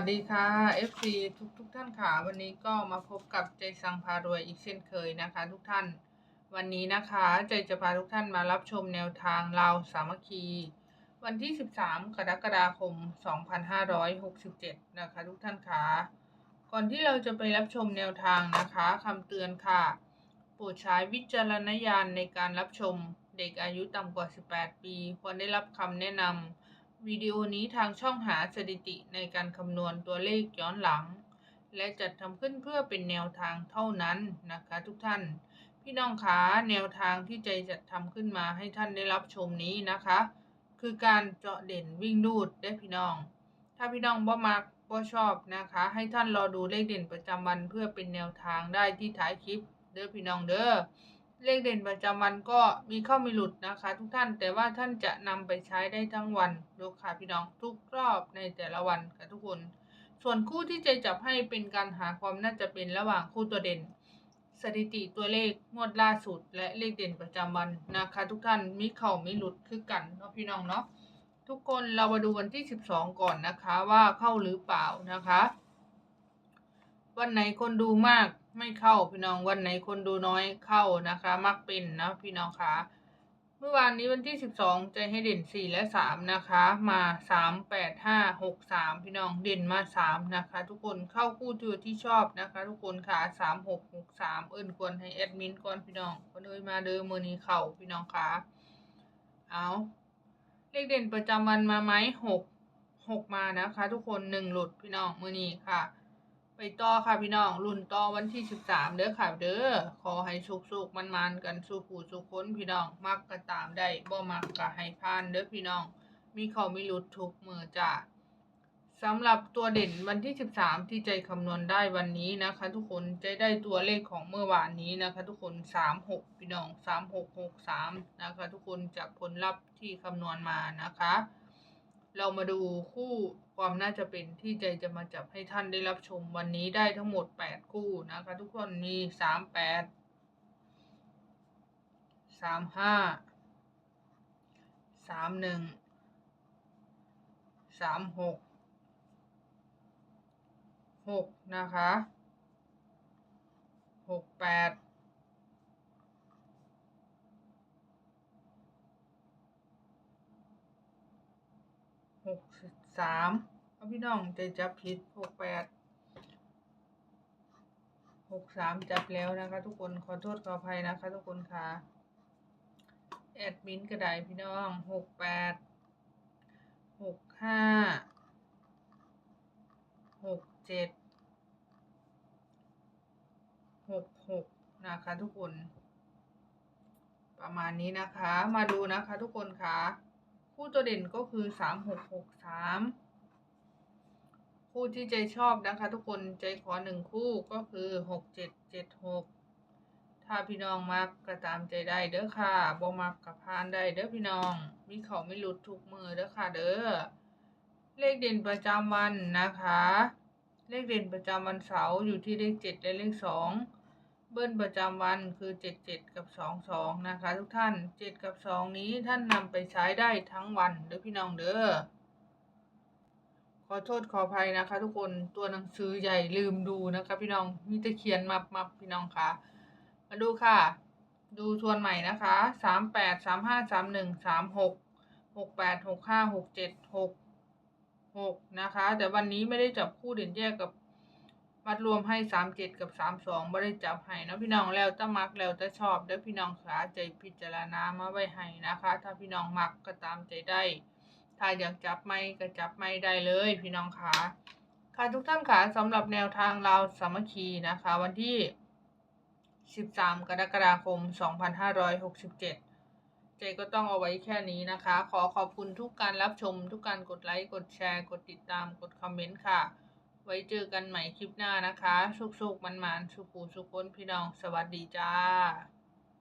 วัสดีค่ะ FC ทุกทุกท่านค่ะ วันนี้ก็มาพบกับใจสังพารวยอีกเช่นเคยนะคะ ทุกท่าน วันนี้นะคะใจจะพาทุกท่านมารับชมแนวทางลาสามัคคี วันที่ 13 กรกฎาคม 2567 นะคะทุกท่านค่ะ ก่อนที่เราจะไปรับชมแนวทางนะคะคำเตือนค่ะ โปรดใช้วิจารณญาณในการรับชม เด็กอายุต่ำกว่า 18 ปี ควรได้รับคำแนะนำ วิดีโอนี้ทางช่องหาสถิติในการคำนวณตัวเลขย้อนหลัง และจัดทำขึ้นเพื่อเป็นแนวทางเท่านั้นนะคะทุกท่าน พี่น้องคะแนวทางที่ใจจัดทำขึ้นมาให้ท่านได้รับชมนี้นะคะ คือการเจาะเด่นวิ่งดูดได้พี่น้อง ถ้าพี่น้องบ่มักบ่ชอบนะคะ ให้ท่านรอดูเลขเด่นประจำวันเพื่อเป็นแนวทางได้ที่ท้ายคลิปเด้อพี่น้องเด้อ เลขเด่นประจำวันก็มีเข้ามีหลุดนะคะ ทุกท่านแต่ว่าท่านจะนำไปใช้ได้ทั้งวันดูค่ะพี่น้องทุกรอบในแต่ละวันค่ะทุกคน ส่วนคู่ที่ใจจับให้เป็นการหาความน่าจะเป็นระหว่างคู่ตัวเด่น สถิติตัวเลขงวดล่าสุด และเลขเด่นประจำวันนะคะ ทุกท่านมีเข่ามีหลุดคือกันเนาะพี่น้องเนาะทุกคนเรามาดูวันที่ 12 ก่อนนะคะว่าเข้าหรือเปล่านะคะ วันไหนคนดูมากไม่เข้าพี่น้องวันไหนคนดูน้อยเข้านะคะ มักเป็นนะพี่น้องคะเมื่อวานนี้วันที่12จะให้เด่น4และ3นะคะ มา3 8 5 6 3พี่น้องเด่นมา3นะคะ ทุกคนเข้าคู่ตัวที่ชอบนะคะ ทุกคนค่ะ3 6 6 3เอิ้นควรให้แอดมินก่อนพี่น้องคนเอ้ยมาเด้อมือนี้เข้าพี่น้องคะเอาเลขเด่นประจำวันมาไหม6 6มานะคะ ทุกคน1หลุดพี่น้องมือนี้ค่ะ ไปต่อค่ะพี่น้องรุ่นต่อวันที่สิบสามเด้อค่ะเด้อขอให้สุกๆมันๆกันสู่ผู้สู่คนพี่น้องมักก็ตามได้บ่มักก็ให้ผ่านเด้อพี่น้อง มีเขามีหลุดทุกมือจ้ะสำหรับตัวเด่นวันที่สิบสามที่ใจคำนวณได้วันนี้นะคะ ทุกคนจะได้ตัวเลขของเมื่อวานนี้นะคะ ทุกคนสามหกพี่น้องสามหกหกสามนะคะ ทุกคนจากผลลัพธ์ที่คำนวณมานะคะ เรามาดูคู่ความน่าจะเป็นที่ใจจะมาจับให้ท่านได้รับชมวันนี้ได้ทั้งหมด 8 คู่นะคะ ทุกคนมี 3 8 3 5 3 1 3 6 6 นะคะ 6 8 หกสามเอาพี่น้องใจจับผิดหกแปดหกสามจับแล้วนะคะทุกคนขอโทษขออภัยนะคะทุกคนค่ะแอดมินกระไดพี่น้องหกแปดหกห้าหกเจ็ดหกหกนะคะทุกคน ประมาณนี้นะคะมาดูนะคะทุกคนค่ะ คู่ตัวเด่นก็คือสามหกหกสามคู่ที่ใจชอบนะคะ ทุกคนใจขอหนึ่งคู่ก็คือหกเจ็ดเจ็ดหกถ้าพี่น้องมักก็ตามใจได้เด้อค่ะบ่มักกับพานได้เด้อพี่น้อง มีเขาไม่หลุดทุกมือเด้อค่ะ เด้อเลขเด่นประจำวันนะคะ เลขเด่นประจำวันเสาร์อยู่ที่เลขเจ็ดและเลขสอง เบิ้ลประจำวันคือ 77 กับ 22 นะคะ ทุกท่าน 7 กับ 2 นี้ท่านนำไปใช้ได้ทั้งวันเด้อพี่น้องเด้อขอโทษขออภัยนะคะ ทุกคนตัวหนังสือใหญ่ลืมดูนะคะ พี่น้องมีแต่เขียนมับมับพี่น้องค่ะมาดูค่ะ ดูทวนใหม่นะคะ38 35 31 36 68 65 67 6 6นะคะ แต่วันนี้ไม่ได้จับคู่เด่นแยกกับ มัดรวมให้สามเจ็ดกับสามสองบริจับให้นะพี่น้องแล้วถ้ามักแล้วถ้าชอบเด้อพี่น้องขาใจพิจารณามาไว้ให้นะคะ ถ้าพี่น้องมักก็ตามใจได้ ถ้าอยากจับไม่ก็จับไม่ได้เลย พี่น้องขาค่ะทุกท่านขาสำหรับแนวทางเราสามัคคีนะคะ วันที่ 13 กรกฎาคม 2567เจก็ต้องเอาไว้แค่นี้นะคะ ขอขอบคุณทุกการรับชม ทุกการกดไลค์ กดแชร์ กดติดตาม กดคอมเมนต์ค่ะ ไว้เจอกันใหม่คลิปหน้านะคะ สุกๆมันๆสุขูสุขคนพี่น้อง สวัสดีจ้า